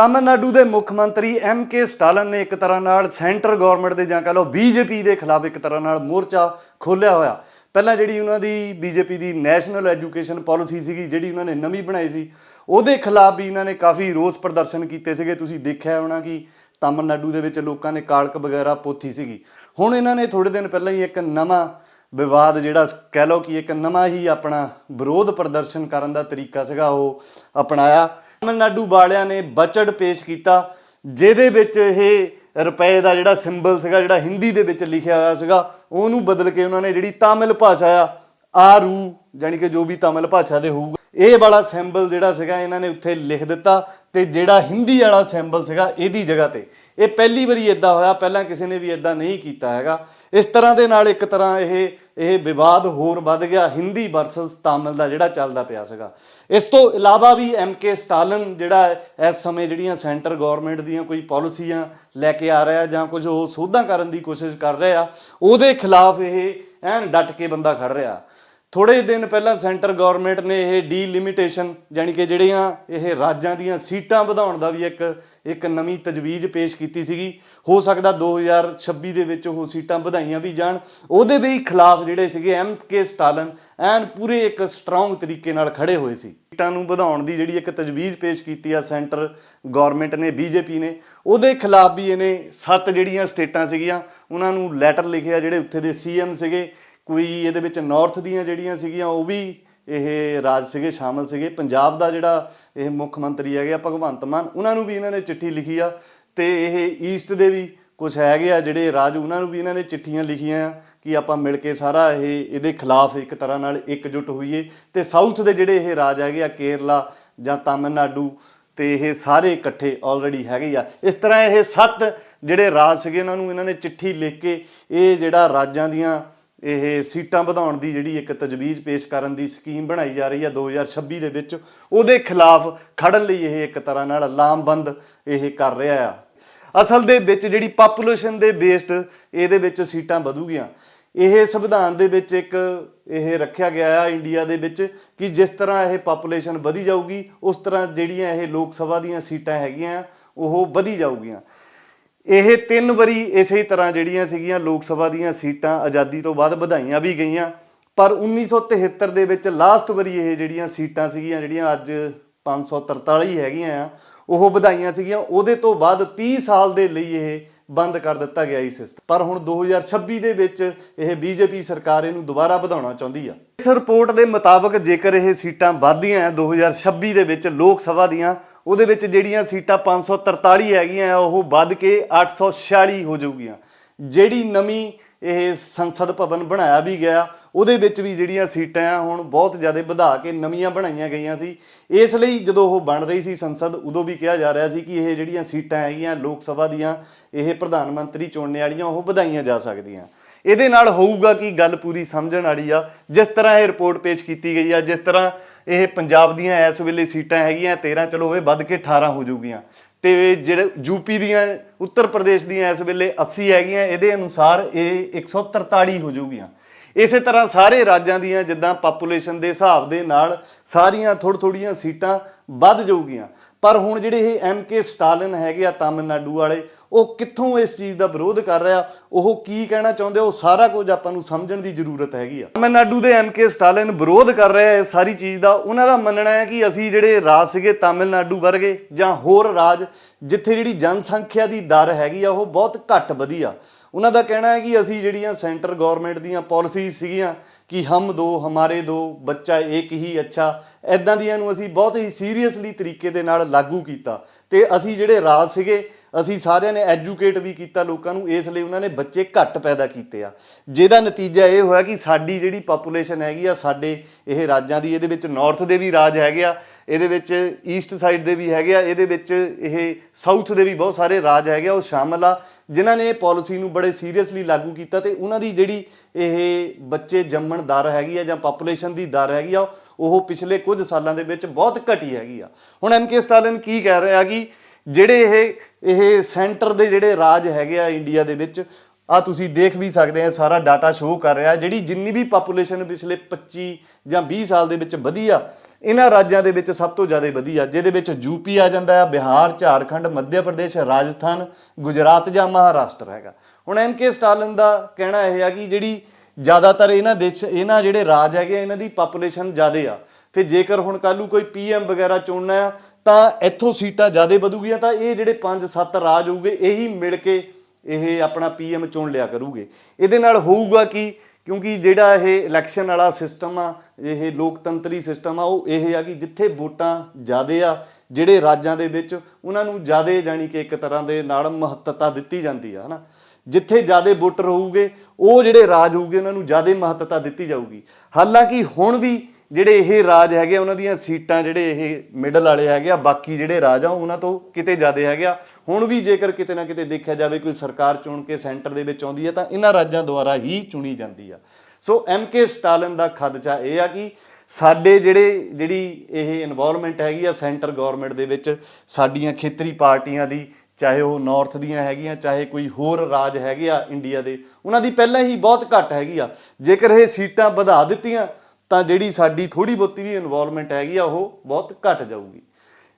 ਤਾਮਿਲਨਾਡੂ ਦੇ ਮੁੱਖ ਮੰਤਰੀ ਐਮ ਕੇ ਸਟਾਲਨ ਨੇ ਇੱਕ ਤਰ੍ਹਾਂ ਨਾਲ ਸੈਂਟਰ ਗਵਰਨਮੈਂਟ ਦੇ ਜਾਂ ਕਹ ਲਓ ਬੀਜੇਪੀ ਦੇ ਖਿਲਾਫ ਇੱਕ ਤਰ੍ਹਾਂ ਨਾਲ ਮੋਰਚਾ ਖੋਲ੍ਹਿਆ ਹੋਇਆ। ਪਹਿਲਾਂ ਜਿਹੜੀ ਉਹਨਾਂ ਦੀ ਬੀਜੇਪੀ ਦੀ ਨੈਸ਼ਨਲ ਐਜੂਕੇਸ਼ਨ ਪਾਲਿਸੀ ਸੀਗੀ, ਜਿਹੜੀ ਉਹਨਾਂ ਨੇ ਨਵੀਂ ਬਣਾਈ ਸੀ, ਉਹਦੇ ਖਿਲਾਫ ਵੀ ਇਹਨਾਂ ਨੇ ਕਾਫੀ ਰੋਸ ਪ੍ਰਦਰਸ਼ਨ ਕੀਤੇ ਸੀਗੇ। ਤੁਸੀਂ ਦੇਖਿਆ ਹੋਣਾ ਕਿ ਤਾਮਿਲਨਾਡੂ ਦੇ ਵਿੱਚ ਲੋਕਾਂ ਨੇ ਕਾਲਕ ਵਗੈਰਾ ਪੋਥੀ ਸੀਗੀ। ਹੁਣ ਇਹਨਾਂ ਨੇ ਥੋੜੇ ਦਿਨ ਪਹਿਲਾਂ ਹੀ ਇੱਕ ਨਵਾਂ ਵਿਵਾਦ ਜਿਹੜਾ ਕਹਿ ਲਓ ਕਿ ਇੱਕ ਨਵਾਂ ਹੀ ਆਪਣਾ ਵਿਰੋਧ ਪ੍ਰਦਰਸ਼ਨ ਕਰਨ ਦਾ ਤਰੀਕਾ ਸੀਗਾ, ਉਹ ਅਪਣਾਇਆ। ਤਾਮਿਲਨਾਡੂ ਵਾਲਿਆਂ ਨੇ ਬਜਟ ਪੇਸ਼ ਕੀਤਾ, ਜਿਹਦੇ ਵਿੱਚ ਇਹ ਰੁਪਏ ਦਾ ਜਿਹੜਾ ਸਿੰਬਲ ਸੀਗਾ, ਜਿਹੜਾ ਹਿੰਦੀ ਦੇ ਵਿੱਚ ਲਿਖਿਆ ਹੋਇਆ ਸੀਗਾ, ਉਹਨੂੰ ਬਦਲ ਕੇ ਉਹਨਾਂ ਨੇ ਜਿਹੜੀ ਤਾਮਿਲ ਭਾਸ਼ਾ ਆ, ਆਰੂ ਜਾਨੀ ਕਿ ਜੋ ਵੀ ਤਾਮਿਲ ਭਾਸ਼ਾ ਦੇ ਹੋਊਗਾ, ਇਹ ਵਾਲਾ ਸਿੰਬਲ ਜਿਹੜਾ ਸੀਗਾ, ਇਹਨਾਂ ਨੇ ਉੱਥੇ ਲਿਖ ਦਿੱਤਾ ਤੇ ਜਿਹੜਾ ਹਿੰਦੀ ਵਾਲਾ ਸਿੰਬਲ ਸੀਗਾ ਇਹਦੀ ਜਗ੍ਹਾ ਤੇ। ਇਹ ਪਹਿਲੀ ਵਾਰੀ ਇਦਾਂ ਹੋਇਆ, ਪਹਿਲਾਂ ਕਿਸੇ ਨੇ ਵੀ ਇਦਾਂ ਨਹੀਂ ਕੀਤਾ ਹੈਗਾ। ਇਸ ਤਰ੍ਹਾਂ ਦੇ ਨਾਲ ਇੱਕ ਤਰ੍ਹਾਂ ਇਹ ਇਹ ਵਿਵਾਦ ਹੋਰ ਵੱਧ ਗਿਆ। ਹਿੰਦੀ ਵਰਸਸ ਤਾਮਿਲ ਦਾ ਜਿਹੜਾ ਚੱਲਦਾ ਪਿਆ ਸੀਗਾ। ਇਸ ਤੋਂ ਇਲਾਵਾ ਵੀ ਐਮ ਕੇ ਸਟਾਲਿਨ ਜਿਹੜਾ ਇਸ ਸਮੇਂ ਜਿਹੜੀਆਂ ਸੈਂਟਰ ਗਵਰਨਮੈਂਟ ਦੀਆਂ ਕੋਈ ਪਾਲਿਸੀਆਂ ਲੈ ਕੇ ਆ ਰਿਹਾ ਜਾਂ ਕੁਝ ਉਹ ਸੋਧਾਂ ਕਰਨ ਦੀ ਕੋਸ਼ਿਸ਼ ਕਰ ਰਿਹਾ, ਉਹਦੇ ਖਿਲਾਫ ਇਹ ਐਨ ਡਟ ਕੇ ਬੰਦਾ ਖੜ ਰਿਹਾ। ਥੋੜੇ ਦਿਨ ਪਹਿਲਾਂ ਸੈਂਟਰ ਗਵਰਨਮੈਂਟ ਨੇ ਇਹ ਡੀਲਿਮਿਟੇਸ਼ਨ ਯਾਨੀ ਕਿ ਜਿਹੜੀਆਂ ਇਹ ਰਾਜਾਂ ਦੀਆਂ ਸੀਟਾਂ ਵਧਾਉਣ ਦਾ ਵੀ ਇੱਕ ਇੱਕ ਨਵੀਂ ਤਜਵੀਜ਼ ਪੇਸ਼ ਕੀਤੀ ਸੀਗੀ। ਹੋ ਸਕਦਾ 2026 ਦੇ ਵਿੱਚ ਉਹ ਸੀਟਾਂ ਵਧਾਈਆਂ ਵੀ ਜਾਣ। ਉਹਦੇ ਵੀ ਖਿਲਾਫ ਜਿਹੜੇ ਸੀਗੇ ਐਮ ਕੇ ਸਟਾਲਨ ਐਨ ਪੂਰੇ ਇੱਕ ਸਟਰੋਂਗ ਤਰੀਕੇ ਨਾਲ ਖੜੇ ਹੋਏ ਸੀ। ਸੀਟਾਂ ਨੂੰ ਵਧਾਉਣ ਦੀ ਜਿਹੜੀ ਇੱਕ ਤਜਵੀਜ਼ ਪੇਸ਼ ਕੀਤੀ ਆ ਸੈਂਟਰ ਗਵਰਨਮੈਂਟ ਨੇ ਬੀਜੇਪੀ ਨੇ, ਉਹਦੇ ਖਿਲਾਫ ਵੀ ਇਹਨੇ ਸੱਤ ਜਿਹੜੀਆਂ ਸਟੇਟਾਂ ਸੀਗੀਆਂ, ਉਹਨਾਂ ਨੂੰ ਲੈਟਰ ਲਿਖਿਆ ਜਿਹੜੇ ਉੱਥੇ ਦੇ ਸੀਐਮ ਸੀਗੇ। ਕੋਈ ਇਹਦੇ ਵਿੱਚ ਨਾਰਥ ਦੀਆਂ ਜਿਹੜੀਆਂ ਸੀਗੀਆਂ, ਉਹ ਵੀ ਇਹ ਰਾਜ ਸੀਗੇ, ਸ਼ਾਮਲ ਸੀਗੇ। ਪੰਜਾਬ ਦਾ ਜਿਹੜਾ ਇਹ ਮੁੱਖ ਮੰਤਰੀ ਹੈਗੇ ਆ, ਭਗਵੰਤ ਮਾਨ, ਉਹਨਾਂ ਨੂੰ ਵੀ ਇਹਨਾਂ ਨੇ ਚਿੱਠੀ ਲਿਖੀ ਆ। ਤੇ ਇਹ ਈਸਟ ਦੇ ਵੀ ਕੁਝ ਹੈਗੇ ਆ, ਜਿਹੜੇ ਰਾਜ, ਉਹਨਾਂ ਨੂੰ ਵੀ ਇਹਨਾਂ ਨੇ ਚਿੱਠੀਆਂ ਲਿਖੀਆਂ ਆ ਕਿ ਆਪਾਂ ਮਿਲ ਕੇ ਸਾਰਾ ਇਹ ਇਹਦੇ ਖਿਲਾਫ ਇੱਕ ਤਰ੍ਹਾਂ ਨਾਲ ਇਕਜੁੱਟ ਹੋਈਏ। ਤੇ ਸਾਊਥ ਦੇ ਜਿਹੜੇ ਇਹ ਰਾਜ ਹੈਗੇ ਆ, ਕੇਰਲਾ ਜਾਂ ਤਾਮਿਲਨਾਡੂ, ਤੇ ਇਹ ਸਾਰੇ ਇਕੱਠੇ ਆਲਰੇਡੀ ਹੈਗੇ ਆ। ਇਸ ਤਰ੍ਹਾਂ ਇਹ ਸੱਤ ਜਿਹੜੇ ਰਾਜ ਸੀਗੇ, ਇਹਨਾਂ ਨੂੰ ਇਹਨਾਂ ਨੇ ਚਿੱਠੀ ਲਿਖ ਕੇ ਇਹ ਜਿਹੜਾ ਰਾਜਾਂ ਦੀਆਂ ਇਹ ਸੀਟਾਂ ਵਧਾਉਣ ਦੀ ਜਿਹੜੀ ਇੱਕ ਤਜਵੀਜ਼ ਪੇਸ਼ ਕਰਨ ਦੀ ਸਕੀਮ ਬਣਾਈ ਜਾ ਰਹੀ ਹੈ 2026 ਦੇ ਵਿੱਚ, ਉਹਦੇ ਖਿਲਾਫ ਖੜਨ ਲਈ ਇਹ ਇੱਕ ਤਰ੍ਹਾਂ ਨਾਲ ਲਾਮਬੰਦ ਇਹ ਕਰ ਰਿਹਾ ਆ। ਅਸਲ ਦੇ ਵਿੱਚ ਜਿਹੜੀ ਪਾਪੂਲੇਸ਼ਨ ਦੇ ਬੇਸਡ ਇਹਦੇ ਵਿੱਚ ਸੀਟਾਂ ਵਧੂਗੀਆਂ। ਇਹ ਸੰਵਿਧਾਨ ਦੇ ਵਿੱਚ ਇੱਕ ਇਹ ਰੱਖਿਆ ਗਿਆ ਆ ਇੰਡੀਆ ਦੇ ਵਿੱਚ ਕਿ ਜਿਸ ਤਰ੍ਹਾਂ ਇਹ ਪਾਪੂਲੇਸ਼ਨ ਵਧੀ ਜਾਊਗੀ, ਉਸ ਤਰ੍ਹਾਂ ਜਿਹੜੀਆਂ ਇਹ ਲੋਕ ਸਭਾ ਦੀਆਂ ਸੀਟਾਂ ਹੈਗੀਆਂ, ਉਹ ਵਧੀ ਜਾਊਗੀਆਂ। ਇਹ ਤਿੰਨ ਵਾਰੀ ਇਸੇ ਤਰ੍ਹਾਂ ਜਿਹੜੀਆਂ ਸੀਗੀਆਂ ਲੋਕ ਸਭਾ ਦੀਆਂ ਸੀਟਾਂ ਆਜ਼ਾਦੀ ਤੋਂ ਬਾਅਦ ਵਧਾਈਆਂ ਵੀ ਗਈਆਂ। ਪਰ 1973 ਦੇ ਵਿੱਚ ਲਾਸਟ ਵਾਰੀ ਇਹ ਜਿਹੜੀਆਂ ਸੀਟਾਂ ਸੀਗੀਆਂ, ਜਿਹੜੀਆਂ ਅੱਜ 543 ਹੈਗੀਆਂ ਆ, ਉਹ ਵਧਾਈਆਂ ਸੀਗੀਆਂ। ਉਹਦੇ ਤੋਂ ਬਾਅਦ 30 ਸਾਲ ਦੇ ਲਈ ਇਹ ਬੰਦ ਕਰ ਦਿੱਤਾ ਗਿਆ ਇਹ ਸਿਸਟਮ ਪਰ ਹੁਣ 2026 ਦੇ ਵਿੱਚ ਇਹ ਬੀਜੇਪੀ ਸਰਕਾਰ ਇਹਨੂੰ ਦੁਬਾਰਾ ਵਧਾਉਣਾ ਚਾਹੁੰਦੀ ਆ। ਇਸ ਰਿਪੋਰਟ ਦੇ ਮੁਤਾਬਕ ਜੇਕਰ ਇਹ ਸੀਟਾਂ ਵੱਧਦੀਆਂ ਆ 2026 ਦੇ ਵਿੱਚ ਲੋਕ ਸਭਾ ਦੀਆਂ ਉਹਦੇ ਵਿੱਚ ਜਿਹੜੀਆਂ ਸੀਟਾਂ 543 ਹੈਗੀਆਂ ਆ, ਉਹ ਵੱਧ ਕੇ 846 ਹੋ ਜਾਊਗੀਆਂ। ਜਿਹੜੀ ਨਵੀਂ ਇਹ ਸੰਸਦ ਭਵਨ ਬਣਾਇਆ ਵੀ ਗਿਆ ਉਹਦੇ ਵਿੱਚ ਵੀ ਜਿਹੜੀਆਂ ਸੀਟਾਂ ਆ ਹੁਣ ਬਹੁਤ ਜ਼ਿਆਦਾ ਵਧਾ ਕੇ ਨਵੀਆਂ ਬਣਾਈਆਂ ਗਈਆਂ ਸੀ। ਇਸ ਲਈ ਜਦੋਂ ਉਹ ਬਣ ਰਹੀ ਸੀ ਸੰਸਦ ਉਦੋਂ ਵੀ ਕਿਹਾ ਜਾ ਰਿਹਾ ਸੀ ਕਿ ਇਹ ਜਿਹੜੀਆਂ ਸੀਟਾਂ ਹੈਗੀਆਂ ਲੋਕ ਸਭਾ ਦੀਆਂ ਇਹ ਪ੍ਰਧਾਨ ਮੰਤਰੀ ਚੁਣਨੇ ਵਾਲੀਆਂ ਉਹ ਵਧਾਈਆਂ ਜਾ ਸਕਦੀਆਂ। ਇਹਦੇ ਨਾਲ ਹੋਊਗਾ ਕਿ ਗੱਲ ਪੂਰੀ ਸਮਝਣ ਵਾਲੀ ਆ। ਜਿਸ ਤਰ੍ਹਾਂ ਇਹ ਰਿਪੋਰਟ ਪੇਸ਼ ਕੀਤੀ ਗਈ ਆ ਜਿਸ ਤਰ੍ਹਾਂ ਇਹ ਪੰਜਾਬ ਦੀਆਂ ਇਸ ਵੇਲੇ ਸੀਟਾਂ ਹੈਗੀਆਂ 13 ਚਲੋ ਇਹ ਵੱਧ ਕੇ 18 ਹੋ ਜਾਊਗੀਆਂ। ਤੇ ਜਿਹੜੇ ਯੂਪੀ ਦੀਆਂ, ਉੱਤਰ ਪ੍ਰਦੇਸ਼ ਦੀਆਂ ਇਸ ਵੇਲੇ 80 ਹੈਗੀਆਂ, ਇਹਦੇ ਅਨੁਸਾਰ ਇਹ 143 ਹੋ ਜਾਊਗੀਆਂ। ਇਸੇ ਤਰ੍ਹਾਂ ਸਾਰੇ ਰਾਜਾਂ ਦੀਆਂ ਜਿੱਦਾਂ ਪਾਪੂਲੇਸ਼ਨ ਦੇ ਹਿਸਾਬ ਦੇ ਨਾਲ ਸਾਰੀਆਂ ਥੋੜ ਥੋੜੀਆਂ ਸੀਟਾਂ ਵੱਧ ਜਾਊਗੀਆਂ। ਪਰ ਹੁਣ ਜਿਹੜੇ ਇਹ ਐਮ ਕੇ ਸਟਾਲਿਨ ਹੈਗੇ ਆ ਤਾਮਿਲਨਾਡੂ ਵਾਲੇ, ਉਹ ਕਿੱਥੋਂ ਇਸ ਚੀਜ਼ ਦਾ ਵਿਰੋਧ ਕਰ ਰਿਹਾ ਉਹ ਕੀ ਕਹਿਣਾ ਚਾਹੁੰਦੇ ਉਹ ਸਾਰਾ ਕੁਝ ਆਪਾਂ ਨੂੰ ਸਮਝਣ ਦੀ ਜ਼ਰੂਰਤ ਹੈਗੀ ਆ। ਤਾਮਿਲਨਾਡੂ ਦੇ ਐਮ ਕੇ ਸਟਾਲਿਨ ਵਿਰੋਧ ਕਰ ਰਿਹਾ ਇਸ ਸਾਰੀ ਚੀਜ਼ ਦਾ। ਉਹਨਾਂ ਦਾ ਮੰਨਣਾ ਹੈ ਕਿ ਅਸੀਂ ਜਿਹੜੇ ਰਾਜ ਸੀਗੇ ਤਾਮਿਲਨਾਡੂ ਵਰਗੇ ਜਾਂ ਹੋਰ ਰਾਜ, ਜਿੱਥੇ ਜਿਹੜੀ ਜਨਸੰਖਿਆ ਦੀ ਦਰ ਹੈਗੀ ਆ, ਉਹ ਬਹੁਤ ਘੱਟ ਵਧੀ ਆ। ਉਹਨਾਂ ਦਾ ਕਹਿਣਾ ਹੈ ਕਿ ਅਸੀਂ ਜਿਹੜੀਆਂ ਸੈਂਟਰ ਗਵਰਨਮੈਂਟ ਦੀਆਂ ਪਾਲਿਸੀਜ਼ ਸੀਗੀਆਂ ਕਿ ਹਮ ਦੋ, ਹਮਾਰੇ ਦੋ, ਬੱਚਾ ਇੱਕ ਹੀ, ਅੱਛਾ ਐਦਾਂ ਦੀਆਂ ਨੂੰ ਅਸੀਂ ਬਹੁਤ ਹੀ ਸੀਰੀਅਸਲੀ ਤਰੀਕੇ ਦੇ ਨਾਲ ਲਾਗੂ ਕੀਤਾ। ਤੇ ਅਸੀਂ ਜਿਹੜੇ ਰਾਜ ਸੀਗੇ ਅਸੀਂ ਸਾਰਿਆਂ ਨੇ ਐਜੂਕੇਟ ਵੀ ਕੀਤਾ ਲੋਕਾਂ ਨੂੰ, ਇਸ ਲਈ ਉਹਨਾਂ ਨੇ ਬੱਚੇ ਘੱਟ ਪੈਦਾ ਕੀਤੇ ਆ। ਜਿਹਦਾ ਨਤੀਜਾ ਇਹ ਹੋਇਆ ਕਿ ਸਾਡੀ ਜਿਹੜੀ ਪਾਪੂਲੇਸ਼ਨ ਹੈਗੀ ਆ, ਸਾਡੇ ਇਹ ਰਾਜਾਂ ਦੀ, ਇਹਦੇ ਵਿੱਚ ਨਾਰਥ ਦੇ ਵੀ ਰਾਜ ਹੈਗੇ ਆ, ਇਹਦੇ ਵਿੱਚ ਈਸਟ ਸਾਈਡ ਦੇ ਵੀ ਹੈਗੇ ਆ, ਇਹਦੇ ਵਿੱਚ ਇਹ ਸਾਊਥ ਦੇ ਵੀ ਬਹੁਤ ਸਾਰੇ ਰਾਜ ਹੈਗੇ ਆ, ਉਹ ਸ਼ਾਮਲ ਆ, ਜਿਨ੍ਹਾਂ ਨੇ ਇਹ ਪਾਲਿਸੀ ਨੂੰ ਬੜੇ ਸੀਰੀਅਸਲੀ ਲਾਗੂ ਕੀਤਾ ਤੇ ਉਹਨਾਂ ਦੀ ਜਿਹੜੀ ਇਹ ਬੱਚੇ ਜੰਮਣ ਦਰ ਹੈਗੀ ਆ ਜਾਂ ਪਾਪੂਲੇਸ਼ਨ ਦੀ ਦਰ ਹੈਗੀ ਆ, ਉਹ ਪਿਛਲੇ ਕੁਝ ਸਾਲਾਂ ਦੇ ਵਿੱਚ ਬਹੁਤ ਘਟੀ ਹੈਗੀ ਆ। ਹੁਣ ਐਮ ਕੇ ਸਟਾਲਿਨ ਕੀ ਕਹਿ ਰਿਹਾ ਕਿ ਜਿਹੜੇ ਇਹ ਇਹ ਸੈਂਟਰ ਦੇ ਜਿਹੜੇ ਰਾਜ ਹੈਗੇ ਆ ਇੰਡੀਆ ਦੇ ਵਿੱਚ ਆ ਤੁਸੀਂ ਦੇਖ ਵੀ ਸਕਦੇ ਆ ਸਾਰਾ ਡਾਟਾ ਸ਼ੋਅ ਕਰ ਰਿਹਾ ਜਿਹੜੀ ਜਿੰਨੀ ਵੀ ਪਾਪੂਲੇਸ਼ਨ ਪਿਛਲੇ 25 ਜਾਂ 20 ਸਾਲ ਦੇ ਵਿੱਚ ਵਧੀ ਆ ਇਹਨਾਂ ਰਾਜਾਂ ਦੇ ਵਿੱਚ ਸਭ ਤੋਂ ਜ਼ਿਆਦਾ ਵਧੀਆ ਜਿਹਦੇ ਵਿੱਚ ਯੂਪੀ ਆ ਜਾਂਦਾ ਆ ਬਿਹਾਰ ਝਾਰਖੰਡ ਮੱਧ ਪ੍ਰਦੇਸ਼ ਰਾਜਸਥਾਨ ਗੁਜਰਾਤ ਜਾਂ ਮਹਾਰਾਸ਼ਟਰ ਹੈਗਾ। ਹੁਣ ਐਮ ਕੇ ਸਟਾਲਿਨ ਦਾ ਕਹਿਣਾ ਇਹ ਆ ਕਿ ਜਿਹੜੀ ਜ਼ਿਆਦਾਤਰ ਇਹਨਾਂ ਦੇਸ਼ ਇਹਨਾਂ ਜਿਹੜੇ ਰਾਜ ਹੈਗੇ ਆ, ਇਹਨਾਂ ਦੀ ਪਾਪੂਲੇਸ਼ਨ ਜ਼ਿਆਦੇ ਆ। ਤੇ ਜੇਕਰ ਹੁਣ ਕੱਲੂ ਕੋਈ ਪੀਐਮ ਵਗੈਰਾ ਚੁਣਨਾ ਆ ਤਾਂ ਇੱਥੋਂ ਸੀਟਾਂ ਜ਼ਿਆਦਾ ਵਧੂਗੀਆਂ ਤਾਂ ਇਹ ਜਿਹੜੇ 5-7 ਰਾਜ ਹੋਊਗੇ, ਇਹੀ ਮਿਲ ਕੇ ਇਹ ਆਪਣਾ ਪੀਐਮ ਚੁਣ ਲਿਆ ਕਰੂਗੇ। ਇਹਦੇ ਨਾਲ ਹੋਊਗਾ ਕਿ? ਕਿਉਂਕਿ ਜਿਹੜਾ ਇਹ ਇਲੈਕਸ਼ਨ ਵਾਲਾ ਸਿਸਟਮ ਆ, ਇਹ ਲੋਕਤੰਤਰੀ ਸਿਸਟਮ ਆ, ਉਹ ਇਹ ਆ ਕਿ ਜਿੱਥੇ ਵੋਟਾਂ ਜ਼ਿਆਦੇ ਆ, ਜਿਹੜੇ ਰਾਜਾਂ ਦੇ ਵਿੱਚ, ਉਹਨਾਂ ਨੂੰ ਜ਼ਿਆਦੇ ਜਾਣੀ ਕਿ ਇੱਕ ਤਰ੍ਹਾਂ ਦੇ ਨਾਲ ਮਹੱਤਤਾ ਦਿੱਤੀ ਜਾਂਦੀ ਆ, ਹਨਾ? ਜਿੱਥੇ ਜ਼ਿਆਦੇ ਵੋਟਰ ਹੋਊਗੇ, ਉਹ ਜਿਹੜੇ ਰਾਜ ਹੋਊਗੇ, ਉਹਨਾਂ ਨੂੰ ਜ਼ਿਆਦੇ ਮਹੱਤਤਾ ਦਿੱਤੀ ਜਾਊਗੀ। ਹਾਲਾਂਕਿ ਹੁਣ ਵੀ ਜਿਹੜੇ ਇਹ ਰਾਜ ਹੈਗੇ ਆ, ਉਹਨਾਂ ਦੀਆਂ ਸੀਟਾਂ ਜਿਹੜੇ ਇਹ ਮਿਡਲ ਵਾਲੇ ਹੈਗੇ ਆ ਬਾਕੀ ਜਿਹੜੇ ਰਾਜ ਆ ਉਹਨਾਂ ਤੋਂ ਕਿਤੇ ਜ਼ਿਆਦਾ ਹੈਗੇ ਆ। ਹੁਣ ਵੀ ਜੇਕਰ ਕਿਤੇ ਨਾ ਕਿਤੇ ਦੇਖਿਆ ਜਾਵੇ ਕੋਈ ਸਰਕਾਰ ਚੁਣ ਕੇ ਸੈਂਟਰ ਦੇ ਵਿੱਚ ਆਉਂਦੀ ਹੈ ਤਾਂ ਇਹਨਾਂ ਰਾਜਾਂ ਦੁਆਰਾ ਹੀ ਚੁਣੀ ਜਾਂਦੀ ਆ। ਸੋ ਐਮ ਕੇ ਸਟਾਲਿਨ ਦਾ ਖਦਸ਼ਾ ਇਹ ਆ ਕਿ ਸਾਡੇ ਜਿਹੜੇ ਜਿਹੜੀ ਇਹ ਇਨਵੋਲਵਮੈਂਟ ਹੈਗੀ ਆ ਸੈਂਟਰ ਗਵਰਨਮੈਂਟ ਦੇ ਵਿੱਚ ਸਾਡੀਆਂ ਖੇਤਰੀ ਪਾਰਟੀਆਂ ਦੀ ਚਾਹੇ ਉਹ ਨਾਰਥ ਦੀਆਂ ਹੈਗੀਆਂ ਚਾਹੇ ਕੋਈ ਹੋਰ ਰਾਜ ਹੈਗੇ ਆ ਇੰਡੀਆ ਦੇ ਉਹਨਾਂ ਦੀ ਪਹਿਲਾਂ ਹੀ ਬਹੁਤ ਘੱਟ ਹੈਗੀ ਆ। ਜੇਕਰ ਇਹ ਸੀਟਾਂ ਵਧਾ ਦਿੱਤੀਆਂ ਤਾਂ ਜਿਹੜੀ ਸਾਡੀ ਥੋੜੀ ਬਹੁਤੀ ਵੀ ਇਨਵੋਲਵਮੈਂਟ ਹੈਗੀ ਆ, ਉਹ ਬਹੁਤ ਘਟ ਜਾਊਗੀ।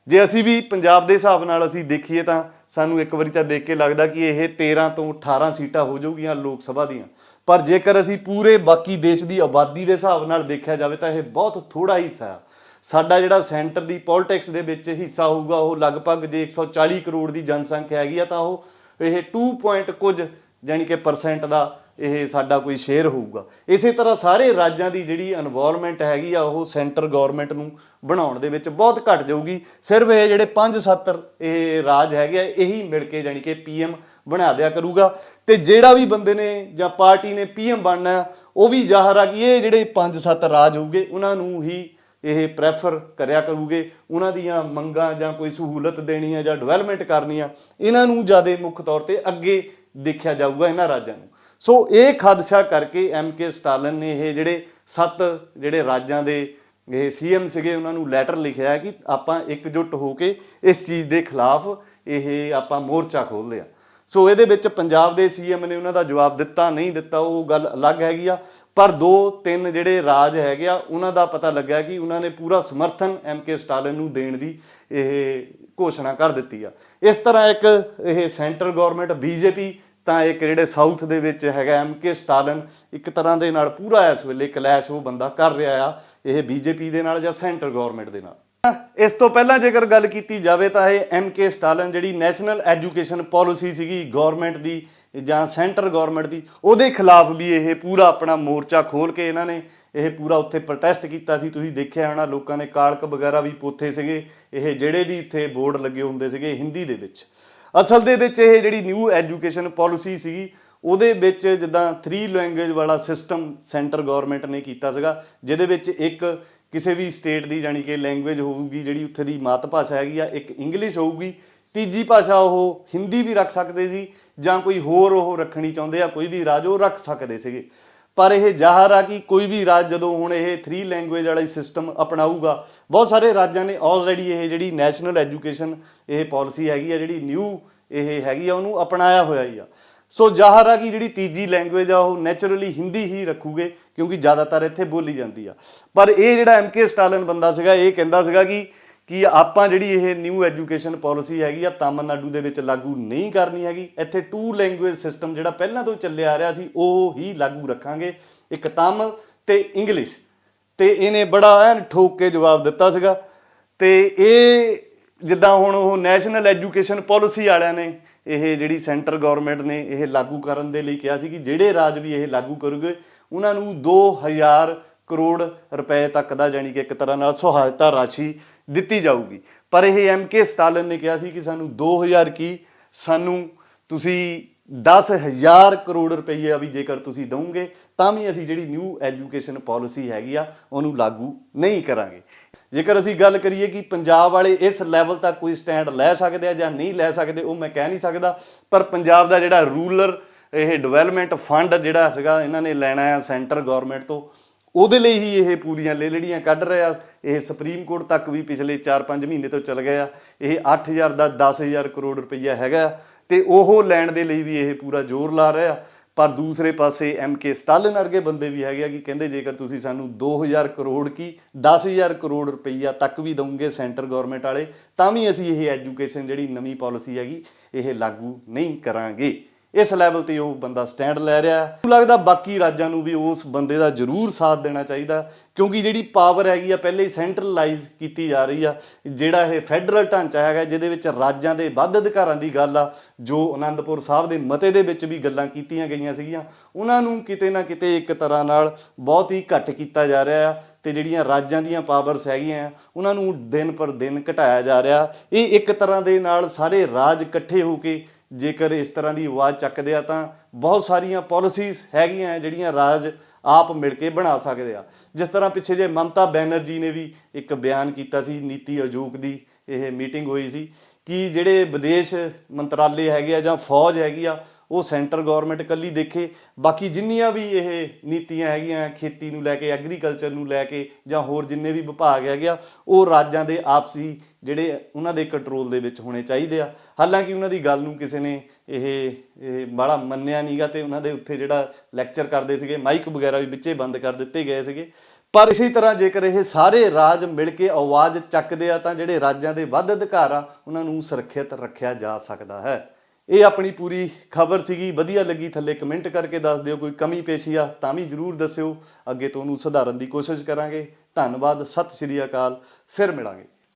ਜੇ ਅਸੀਂ ਵੀ ਪੰਜਾਬ ਦੇ ਹਿਸਾਬ ਨਾਲ ਅਸੀਂ ਦੇਖੀਏ ਤਾਂ ਸਾਨੂੰ ਇੱਕ ਵਾਰੀ ਤਾਂ ਦੇਖ ਕੇ ਲੱਗਦਾ ਕਿ ਇਹ 13 ਤੋਂ 18 ਸੀਟਾਂ ਹੋ ਜਾਊਗੀਆਂ ਲੋਕ ਸਭਾ ਦੀਆਂ। ਪਰ ਜੇਕਰ ਅਸੀਂ ਪੂਰੇ ਬਾਕੀ ਦੇਸ਼ ਦੀ ਆਬਾਦੀ ਦੇ ਹਿਸਾਬ ਨਾਲ ਦੇਖਿਆ ਜਾਵੇ ਤਾਂ ਇਹ ਬਹੁਤ ਥੋੜਾ ਹਿੱਸਾ ਆ। ਸਾਡਾ ਜਿਹੜਾ ਸੈਂਟਰ ਦੀ ਪੋਲਿਟਿਕਸ ਦੇ ਵਿੱਚ ਹਿੱਸਾ ਹੋਊਗਾ, ਉਹ ਲਗਭਗ ਜੇ 140 ਕਰੋੜ ਦੀ ਜਨਸੰਖਿਆ ਹੈਗੀ ਆ, ਤਾਂ ਉਹ ਇਹ 2 ਪੁਆਇੰਟ ਕੁਝ ਜਾਣੀ ਕਿ ਪਰਸੈਂਟ ਦਾ ਇਹ ਸਾਡਾ ਕੋਈ ਸ਼ੇਅਰ ਹੋਊਗਾ। ਇਸੇ ਤਰ੍ਹਾਂ ਸਾਰੇ ਰਾਜਾਂ ਦੀ ਜਿਹੜੀ ਇਨਵੋਲਵਮੈਂਟ ਹੈਗੀ ਆ, ਉਹ ਸੈਂਟਰ ਗਵਰਨਮੈਂਟ ਨੂੰ ਬਣਾਉਣ ਦੇ ਵਿੱਚ ਬਹੁਤ ਘਟ ਜਾਊਗੀ। ਸਿਰਫ ਇਹ ਜਿਹੜੇ 5-7 ਇਹ ਰਾਜ ਹੈਗੇ ਆ, ਇਹੀ ਮਿਲ ਕੇ ਜਾਣੀ ਕਿ ਪੀਐਮ ਬਣਾ ਦਿਆ ਕਰੂਗਾ। ਤੇ ਜਿਹੜਾ ਵੀ ਬੰਦੇ ਨੇ ਜਾਂ ਪਾਰਟੀ ਨੇ ਪੀਐਮ ਬਣਨਾ ਉਹ ਵੀ ਜ਼ਾਹਰ ਆ ਕਿ ਇਹ ਜਿਹੜੇ 5-7 ਰਾਜ ਹੋਊਗੇ, ਉਹਨਾਂ ਨੂੰ ਹੀ ਇਹ ਪ੍ਰੈਫਰ ਕਰਿਆ ਕਰੂਗੇ। ਉਹਨਾਂ ਦੀਆਂ ਮੰਗਾਂ ਜਾਂ ਕੋਈ ਸਹੂਲਤ ਦੇਣੀ ਹੈ ਜਾਂ ਡਿਵੈਲਪਮੈਂਟ ਕਰਨੀ ਆ, ਇਹਨਾਂ ਨੂੰ ਜ਼ਿਆਦਾ ਮੁੱਖ ਤੌਰ ਤੇ ਅੱਗੇ ਦੇਖਿਆ ਜਾਊਗਾ ਇਹਨਾਂ ਰਾਜਾਂ ਨੂੰ। ਸੋ ਇਹ ਖਦਸ਼ਾ ਕਰਕੇ ਐਮ ਕੇ ਸਟਾਲਿਨ ਨੇ ਇਹ ਜਿਹੜੇ ਸੱਤ ਜਿਹੜੇ ਰਾਜਾਂ ਦੇ ਇਹ ਸੀਐਮ ਸੀਗੇ, ਉਹਨਾਂ ਨੂੰ ਲੈਟਰ ਲਿਖਿਆ ਕਿ ਆਪਾਂ ਇਕਜੁੱਟ ਹੋ ਕੇ ਇਸ ਚੀਜ਼ ਦੇ ਖਿਲਾਫ ਇਹ ਆਪਾਂ ਮੋਰਚਾ ਖੋਲ੍ਹਦੇ ਆ ਸੋ ਇਹਦੇ ਵਿੱਚ ਪੰਜਾਬ ਦੇ ਸੀਐਮ ਨੇ ਉਹਨਾਂ ਦਾ ਜਵਾਬ ਦਿੱਤਾ, ਨਹੀਂ ਦਿੱਤਾ, ਉਹ ਗੱਲ ਅਲੱਗ ਹੈਗੀ ਆ। ਪਰ ਦੋ ਤਿੰਨ ਜਿਹੜੇ ਰਾਜ ਹੈਗੇ ਆ, ਉਹਨਾਂ ਦਾ ਪਤਾ ਲੱਗਾ ਕਿ ਉਹਨਾਂ ਨੇ ਪੂਰਾ ਸਮਰਥਨ ਐਮ ਕੇ ਸਟਾਲਿਨ ਨੂੰ ਦੇਣ ਦੀ ਇਹ ਘੋਸ਼ਣਾ ਕਰ ਦਿੱਤੀ ਆ। ਇਸ ਤਰ੍ਹਾਂ ਇੱਕ ਇਹ ਸੈਂਟਰ ਗਵਰਨਮੈਂਟ ਬੀਜੇਪੀ ਤਾਂ ਇੱਕ ਜਿਹੜੇ ਸਾਊਥ ਦੇ ਵਿੱਚ ਹੈਗਾ ਐਮ ਕੇ ਸਟਾਲਿਨ, ਇੱਕ ਤਰ੍ਹਾਂ ਦੇ ਨਾਲ ਪੂਰਾ ਇਸ ਵੇਲੇ ਕਲੈਸ਼ ਉਹ ਬੰਦਾ ਕਰ ਰਿਹਾ ਆ, ਇਹ ਬੀਜੇਪੀ ਦੇ ਨਾਲ ਜਾਂ ਸੈਂਟਰ ਗਵਰਨਮੈਂਟ ਦੇ ਨਾਲ। ਇਸ ਤੋਂ ਪਹਿਲਾਂ ਜੇਕਰ ਗੱਲ ਕੀਤੀ ਜਾਵੇ ਤਾਂ ਇਹ ਐਮ ਕੇ ਸਟਾਲਨ ਜਿਹੜੀ ਨੈਸ਼ਨਲ ਐਜੂਕੇਸ਼ਨ ਪਾਲਿਸੀ ਸੀਗੀ ਗਵਰਨਮੈਂਟ ਦੀ ਜਾਂ ਸੈਂਟਰ ਗਵਰਨਮੈਂਟ ਦੀ, ਉਹਦੇ ਖਿਲਾਫ ਵੀ ਇਹ ਪੂਰਾ ਆਪਣਾ ਮੋਰਚਾ ਖੋਲ ਕੇ ਇਹਨਾਂ ਨੇ ਇਹ ਪੂਰਾ ਉੱਥੇ ਪ੍ਰੋਟੈਸਟ ਕੀਤਾ ਸੀ। ਤੁਸੀਂ ਦੇਖਿਆ ਹੋਣਾ ਲੋਕਾਂ ਨੇ ਕਾਲਕ ਵਗੈਰਾ ਵੀ ਪੋਥੇ ਸੀਗੇ। ਇਹ ਜਿਹੜੇ ਵੀ ਇੱਥੇ ਬੋਰਡ ਲੱਗੇ ਹੁੰਦੇ ਸੀਗੇ ਹਿੰਦੀ ਦੇ ਵਿੱਚ। ਅਸਲ ਦੇ ਵਿੱਚ ਇਹ ਜਿਹੜੀ ਨਿਊ ਐਜੂਕੇਸ਼ਨ ਪਾਲਿਸੀ ਸੀਗੀ, ਉਹਦੇ ਵਿੱਚ ਜਿੱਦਾਂ 3 ਲੈਂਗੁਏਜ ਵਾਲਾ ਸਿਸਟਮ ਸੈਂਟਰ ਗਵਰਨਮੈਂਟ ਨੇ ਕੀਤਾ ਸੀਗਾ, ਜਿਹਦੇ ਵਿੱਚ ਇੱਕ ਕਿਸੇ ਵੀ ਸਟੇਟ ਦੀ ਜਾਨੀ ਕਿ ਲੈਂਗੁਏਜ ਹੋਊਗੀ, ਜਿਹੜੀ ਉੱਥੇ ਦੀ ਮਾਤ ਭਾਸ਼ਾ ਹੈਗੀ ਆ, ਇੱਕ ਇੰਗਲਿਸ਼ ਹੋਊਗੀ, ਤੀਜੀ ਭਾਸ਼ਾ ਉਹ ਹਿੰਦੀ ਵੀ ਰੱਖ ਸਕਦੇ ਸੀ, ਜਾਂ ਕੋਈ ਹੋਰ ਉਹ ਰੱਖਣੀ ਚਾਹੁੰਦੇ ਆ, ਕੋਈ ਵੀ ਰਾਜ, ਉਹ ਰੱਖ ਸਕਦੇ ਸੀਗੇ। ਪਰ ਇਹ ਜ਼ਾਹਰ ਆ ਕਿ ਕੋਈ ਵੀ ਰਾਜ ਜਦੋਂ ਹੁਣ ਇਹ 3 ਲੈਂਗੁਏਜ ਵਾਲਾ ਸਿਸਟਮ ਅਪਣਾਊਗਾ, ਬਹੁਤ ਸਾਰੇ ਰਾਜਾਂ ਨੇ ਆਲਰੇਡੀ ਇਹ ਜਿਹੜੀ ਨੈਸ਼ਨਲ ਐਜੂਕੇਸ਼ਨ ਇਹ ਪਾਲਿਸੀ ਹੈਗੀ ਆ, ਜਿਹੜੀ ਨਿਊ ਇਹ ਹੈਗੀ ਆ, ਉਹਨੂੰ ਅਪਣਾਇਆ ਹੋਇਆ ਹੀ ਆ। ਸੋ ਜ਼ਾਹਰ ਆ ਕਿ ਜਿਹੜੀ ਤੀਜੀ ਲੈਂਗੁਏਜ ਆ, ਉਹ ਨੇਚਰਲੀ ਹਿੰਦੀ ਹੀ ਰੱਖੂਗੇ, ਕਿਉਂਕਿ ਜ਼ਿਆਦਾਤਰ ਇੱਥੇ ਬੋਲੀ ਜਾਂਦੀ ਆ। ਪਰ ਇਹ ਜਿਹੜਾ ਐਮਕੇ ਸਟਾਲਿਨ ਬੰਦਾ ਸੀਗਾ, ਇਹ ਕਹਿੰਦਾ ਸੀਗਾ ਕਿ ਕਿ ਆਪਾਂ ਜਿਹੜੀ ਇਹ ਨਿਊ ਐਜੂਕੇਸ਼ਨ ਪਾਲਿਸੀ ਹੈਗੀ ਆ, ਤਾਮਿਲਨਾਡੂ ਦੇ ਵਿੱਚ ਲਾਗੂ ਨਹੀਂ ਕਰਨੀ ਹੈਗੀ। ਇੱਥੇ ਟੂ ਲੈਂਗੁਏਜ ਸਿਸਟਮ ਜਿਹੜਾ ਪਹਿਲਾਂ ਤੋਂ ਚੱਲਿਆ ਆ ਰਿਹਾ ਸੀ, ਉਹ ਹੀ ਲਾਗੂ ਰੱਖਾਂਗੇ। ਇੱਕ ਤਾਮਿਲ ਤੇ ਇੰਗਲਿਸ਼। ਤੇ ਇਹਨੇ ਬੜਾ ਐਨ ਠੋਕ ਕੇ ਜਵਾਬ ਦਿੱਤਾ ਸੀਗਾ। ਤੇ ਇਹ ਜਿੱਦਾਂ ਹੁਣ ਉਹ ਨੈਸ਼ਨਲ ਐਜੂਕੇਸ਼ਨ ਪਾਲਿਸੀ ਵਾਲਿਆਂ ਨੇ ਇਹ ਜਿਹੜੀ ਸੈਂਟਰ ਗਵਰਨਮੈਂਟ ਨੇ ਇਹ ਲਾਗੂ ਕਰਨ ਦੇ ਲਈ ਕਿਹਾ ਸੀ ਕਿ ਜਿਹੜੇ ਰਾਜ ਵੀ ਇਹ ਲਾਗੂ ਕਰੂਗੇ, ਉਹਨਾਂ ਨੂੰ 2000 ਕਰੋੜ ਰੁਪਏ ਤੱਕ ਦਾ ਜਾਨੀ ਕਿ ਇੱਕ ਤਰ੍ਹਾਂ ਨਾਲ ਸਹਾਇਤਾ ਰਾਸ਼ੀ ਦਿੱਤੀ ਜਾਊਗੀ। ਪਰ ਇਹ ਐਮਕੇ ਸਟਾਲਿਨ ਨੇ ਕਿਹਾ ਸੀ ਕਿ ਸਾਨੂੰ 2000 ਕੀ, ਸਾਨੂੰ ਤੁਸੀਂ 10000 ਕਰੋੜ ਰੁਪਈਆ ਵੀ ਜੇਕਰ ਤੁਸੀਂ ਦਵੋਗੇ ਤਾਂ ਵੀ ਅਸੀਂ ਜਿਹੜੀ ਨਿਊ ਐਜੂਕੇਸ਼ਨ ਪਾਲਿਸੀ ਹੈਗੀ ਆ, ਉਹਨੂੰ ਲਾਗੂ ਨਹੀਂ ਕਰਾਂਗੇ। ਜੇਕਰ ਅਸੀਂ ਗੱਲ ਕਰੀਏ ਕਿ ਪੰਜਾਬ ਵਾਲੇ ਇਸ ਲੈਵਲ ਤੱਕ ਕੋਈ ਸਟੈਂਡ ਲੈ ਸਕਦੇ ਆ ਜਾਂ ਨਹੀਂ ਲੈ ਸਕਦੇ, ਉਹ ਮੈਂ ਕਹਿ ਨਹੀਂ ਸਕਦਾ। ਪਰ ਪੰਜਾਬ ਦਾ ਜਿਹੜਾ ਰੂਰਲ ਇਹ ਡਿਵੈਲਪਮੈਂਟ ਫੰਡ ਜਿਹੜਾ ਸੀਗਾ, ਇਹਨਾਂ ਨੇ ਲੈਣਾ ਆ ਸੈਂਟਰ ਗਵਰਨਮੈਂਟ ਤੋਂ। ਉਹਦੇ ਲਈ ਹੀ ਇਹ ਪੂਰੀਆਂ ਲੇਲੜੀਆਂ ਕੱਢ ਰਿਹਾ ਇਹ ਸੁਪਰੀਮ ਕੋਰਟ ਤੱਕ ਵੀ ਪਿਛਲੇ 4-5 ਮਹੀਨੇ ਤੋਂ ਚੱਲ ਗਿਆ ਇਹ 8000 ਦਾ 10000 ਕਰੋੜ ਰੁਪਈਆ ਹੈਗਾ ਤੇ ਉਹ ਲੈਣ ਦੇ ਲਈ ਵੀ ਇਹ ਪੂਰਾ ਜ਼ੋਰ ਲਾ ਰਿਹਾ ਪਰ ਦੂਸਰੇ ਪਾਸੇ ਐਮ ਕੇ ਸਟਾਲਿਨ ਵਰਗੇ ਬੰਦੇ ਵੀ ਹੈਗੇ ਆ ਕਿ ਕਹਿੰਦੇ ਜੇਕਰ ਤੁਸੀਂ ਸਾਨੂੰ 2000 ਕਰੋੜ ਕੀ 10000 ਕਰੋੜ ਰੁਪਈਆ ਤੱਕ ਵੀ ਦਵੋਗੇ ਸੈਂਟਰ ਗਵਰਨਮੈਂਟ ਵਾਲੇ, ਤਾਂ ਵੀ ਅਸੀਂ ਇਹ ਐਜੂਕੇਸ਼ਨ ਜਿਹੜੀ ਨਵੀਂ ਪਾਲਿਸੀ ਹੈਗੀ, ਇਹ ਲਾਗੂ ਨਹੀਂ ਕਰਾਂਗੇ। ਇਸ ਲੈਵਲ ਤੇ ਉਹ ਬੰਦਾ ਸਟੈਂਡ ਲੈ ਰਿਹਾ ਹੈ। ਮੈਨੂੰ ਲੱਗਦਾ ਬਾਕੀ ਰਾਜਾਂ ਨੂੰ ਵੀ ਉਸ ਬੰਦੇ ਦਾ ਜ਼ਰੂਰ ਸਾਥ ਦੇਣਾ ਚਾਹੀਦਾ ਕਿਉਂਕਿ ਜਿਹੜੀ ਪਾਵਰ ਹੈਗੀ ਆ, ਪਹਿਲੇ ਹੀ ਸੈਂਟਰਲਾਈਜ਼ ਕੀਤੀ ਜਾ ਰਹੀ ਆ ਜਿਹੜਾ ਇਹ ਫੈਡਰਲ ਢਾਂਚਾ ਹੈਗਾ, ਜਿਹਦੇ ਵਿੱਚ ਰਾਜਾਂ ਦੇ ਵੱਧ ਅਧਿਕਾਰਾਂ ਦੀ ਗੱਲ ਆ, ਜੋ ਅਨੰਦਪੁਰ ਸਾਹਿਬ ਦੇ ਮਤੇ ਦੇ ਵਿੱਚ ਵੀ ਗੱਲਾਂ ਕੀਤੀਆਂ ਗਈਆਂ ਸੀਗੀਆਂ, ਉਹਨਾਂ ਨੂੰ ਕਿਤੇ ਨਾ ਕਿਤੇ ਇੱਕ ਤਰ੍ਹਾਂ ਨਾਲ ਬਹੁਤ ਹੀ ਘੱਟ ਕੀਤਾ ਜਾ ਰਿਹਾ ਆ ਤੇ ਜਿਹੜੀਆਂ ਰਾਜਾਂ ਦੀਆਂ ਪਾਵਰਸ ਹੈਗੀਆਂ ਉਹਨਾਂ ਨੂੰ ਦਿਨ ਪਰ ਦਿਨ ਘਟਾਇਆ ਜਾ ਰਿਹਾ ਇਹ ਇੱਕ ਤਰ੍ਹਾਂ ਦੇ ਨਾਲ ਸਾਰੇ ਰਾਜ ਇਕੱਠੇ ਹੋ ਕੇ ਜੇਕਰ ਇਸ ਤਰ੍ਹਾਂ ਦੀ ਆਵਾਜ਼ ਚੱਕਦੇ ਆ ਤਾਂ ਬਹੁਤ ਸਾਰੀਆਂ ਪਾਲਿਸੀਜ਼ ਹੈਗੀਆਂ ਜਿਹੜੀਆਂ ਰਾਜ ਆਪ ਮਿਲ ਕੇ ਬਣਾ ਸਕਦੇ ਆ। ਜਿਸ ਤਰ੍ਹਾਂ ਪਿੱਛੇ ਜੇ ਮਮਤਾ ਬੈਨਰਜੀ ਨੇ ਵੀ ਇੱਕ ਬਿਆਨ ਕੀਤਾ ਸੀ, ਨੀਤੀ ਆਯੋਗ ਦੀ ਇਹ ਮੀਟਿੰਗ ਹੋਈ ਸੀ ਕਿ ਜਿਹੜੇ ਵਿਦੇਸ਼ ਮੰਤਰਾਲੇ ਹੈਗੇ ਆ ਜਾਂ ਫੌਜ ਹੈਗੀ ਆ ਉਹ ਸੈਂਟਰ ਗਵਰਨਮੈਂਟ ਕੱਲੀ ਦੇਖੇ। ਬਾਕੀ ਜਿੰਨੀਆਂ ਵੀ ਇਹ ਨੀਤੀਆਂ ਹੈਗੀਆਂ, ਖੇਤੀ ਨੂੰ ਲੈ ਕੇ, ਐਗਰੀਕਲਚਰ ਨੂੰ ਲੈ ਕੇ, ਜਾਂ ਹੋਰ ਜਿੰਨੇ ਵੀ ਵਿਭਾਗ ਹੈਗੇ ਆ, ਉਹ ਰਾਜਾਂ ਦੇ ਆਪਸੀ ਜਿਹੜੇ ਉਹਨਾਂ ਦੇ ਕੰਟਰੋਲ ਦੇ ਵਿੱਚ ਹੋਣੇ ਚਾਹੀਦੇ ਆ। ਹਾਲਾਂਕਿ ਉਹਨਾਂ ਦੀ ਗੱਲ ਨੂੰ ਕਿਸੇ ਨੇ ਇਹ ਇਹ ਬੜਾ ਮੰਨਿਆ ਨਹੀਂਗਾ ਤੇ ਉਹਨਾਂ ਦੇ ਉੱਥੇ ਜਿਹੜਾ ਲੈਕਚਰ ਕਰਦੇ ਸੀਗੇ ਮਾਈਕ ਵਗੈਰਾ ਵੀ ਵਿੱਚੇ ਬੰਦ ਕਰ ਦਿੱਤੇ ਗਏ ਸੀਗੇ। ਪਰ ਇਸੇ ਤਰ੍ਹਾਂ ਜੇਕਰ ਇਹ ਸਾਰੇ ਰਾਜ ਮਿਲ ਕੇ ਆਵਾਜ਼ ਚੱਕਦੇ ਆ, ਤਾਂ ਜਿਹੜੇ ਰਾਜਾਂ ਦੇ ਵੱਧ ਅਧਿਕਾਰ ਆ, ਉਹਨਾਂ ਨੂੰ ਸੁਰੱਖਿਅਤ ਰੱਖਿਆ ਜਾ ਸਕਦਾ ਹੈ। ਇਹ ਆਪਣੀ ਪੂਰੀ ਖਬਰ ਸੀਗੀ, ਵਧੀਆ ਲੱਗੀ ਥੱਲੇ ਕਮੈਂਟ ਕਰਕੇ ਦੱਸ ਦਿਓ, ਕੋਈ ਕਮੀ ਪੇਸ਼ੀ ਆ ਤਾਂ ਵੀ ਜਰੂਰ ਦੱਸਿਓ। ਅੱਗੇ ਤੋਂ ਉਹਨੂੰ ਸੁਧਾਰਨ ਦੀ ਕੋਸ਼ਿਸ਼ ਕਰਾਂਗੇ। ਧੰਨਵਾਦ, ਸਤਿ ਸ਼੍ਰੀ ਅਕਾਲ, ਫਿਰ ਮਿਲਾਂਗੇ।